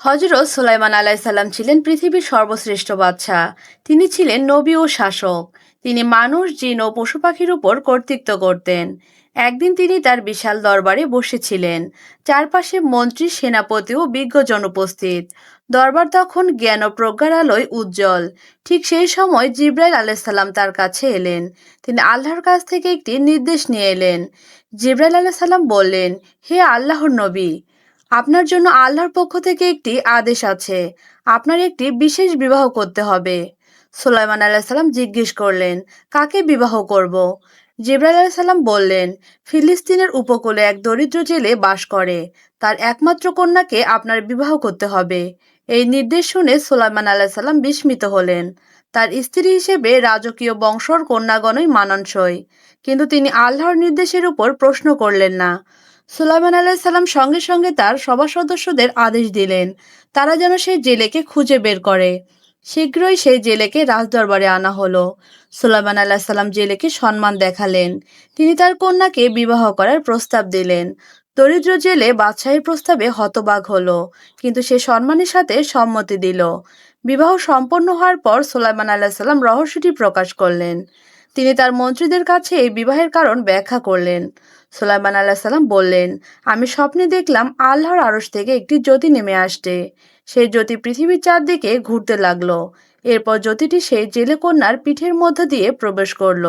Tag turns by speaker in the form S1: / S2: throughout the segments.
S1: হজরত সুলাইমান আলাইসাল্লাম ছিলেন পৃথিবীর সর্বশ্রেষ্ঠ বাদশাহ তিনি ছিলেন নবী ও শাসক। তিনি মানুষ, জিন ও পশু পাখির উপর কর্তৃত্ব করতেন। একদিন তিনি তার বিশাল দরবারে বসেছিলেন। চারপাশে মন্ত্রী, সেনাপতি ও বিজ্ঞজন উপস্থিত। দরবার তখন জ্ঞান ও প্রজ্ঞার আলোয় উজ্জ্বল। ঠিক সেই সময় জিব্রাইল আলাইসাল্লাম তার কাছে এলেন। তিনি আল্লাহর কাছ থেকে একটি নির্দেশ নিয়ে এলেন। জিব্রাইল আলাইসাল্লাম বললেন, হে আল্লাহর নবী আপনার জন্য আল্লাহর পক্ষ থেকে একটি আদেশ আছে। আপনার একটি বিশেষ বিবাহ করতে হবে। সুলাইমান আলাইসাল্লাম জিজ্ঞেস করলেন, কাকে বিবাহ করব? জিব্রাইল আলাইসাল্লাম বললেন, ফিলিস্তিনের উপকূলে এক দরিদ্র জেলে বাস করে। তার একমাত্র কন্যাকে আপনার বিবাহ করতে হবে। এই নির্দেশ শুনে সুলাইমান আলাইসাল্লাম বিস্মিত হলেন। তার স্ত্রী হিসেবে রাজকীয় বংশর কন্যাগণই মানানসই। কিন্তু তিনি আল্লাহর নির্দেশের উপর প্রশ্ন করলেন না। সুলাইমান আলাইসাল্লাম সঙ্গে সঙ্গে তার সভা সদস্যদের আদেশ দিলেন। তারা যেন সেই জেলেকে খুঁজে বের করে। শীঘ্রই সেই জেলেকে রাজদরবারে আনা হলো। সুলাইমান আলাইসাল্লাম জেলেকে সম্মান দেখালেন। তিনি তার কন্যাকে বিবাহ করার প্রস্তাব দিলেন। দরিদ্র জেলে বাদশাহীর প্রস্তাবে হতবাক হলো, কিন্তু সে সম্মানের সাথে সম্মতি দিল। বিবাহ সম্পন্ন হওয়ার পর সুলাইমান আলাইসাল্লাম রহস্যটি প্রকাশ করলেন। তিনি তার মন্ত্রীদের কাছে এই বিবাহের কারণ ব্যাখ্যা করলেন। সুলাইমান আল্লাহ সাল্লাম বললেন, আমি স্বপ্নে দেখলাম আল্লাহর আড়স থেকে একটি জ্যোতি নেমে আসছে। সেই জ্যোতি পৃথিবীর চারদিকে ঘুরতে লাগল। এরপর জ্যোতিটি সেই জেলে কন্যার পিঠের মধ্য দিয়ে প্রবেশ করল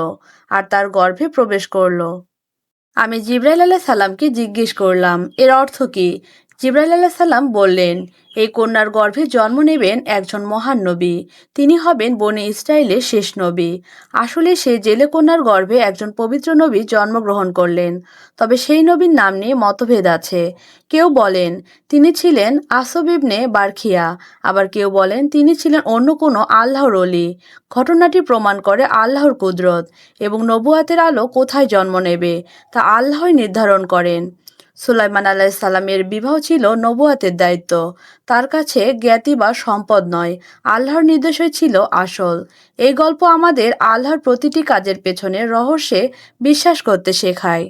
S1: আর তার গর্ভে প্রবেশ করল। আমি জিব্রাইল আলাহ সাল্লামকে জিজ্ঞেস করলাম, এর অর্থ কি? জিব্রাইল আলাহ সাল্লাম বললেন, এই কন্যার গর্ভে জন্ম নেবেন একজন মহান নবী। তিনি হবেন বনে ইসরায়েলের শেষ নবী। আসলে সেই জেলে কন্যার গর্ভে একজন পবিত্র নবী জন্মগ্রহণ করলেন। তবে সেই নবীর নাম নিয়ে মতভেদ আছে। কেউ বলেন, তিনি ছিলেন আসব ইবনে বারখিয়া আবার কেউ বলেন, তিনি ছিলেন অন্য কোনো আল্লাহর অলি ঘটনাটি প্রমাণ করে আল্লাহর কুদরত এবং নবুয়াতের আলো কোথায় জন্ম নেবে, তা আল্লাহই নির্ধারণ করেন। সুলাইমান আলাইসাল্লামের বিবাহ ছিল নবুয়াতের দায়িত্ব। তার কাছে জ্ঞাতি বা সম্পদ নয়, আল্লাহর নির্দেশই ছিল আসল। এই গল্প আমাদের আল্লাহর প্রতিটি কাজের পেছনে রহস্যে বিশ্বাস করতে শেখায়।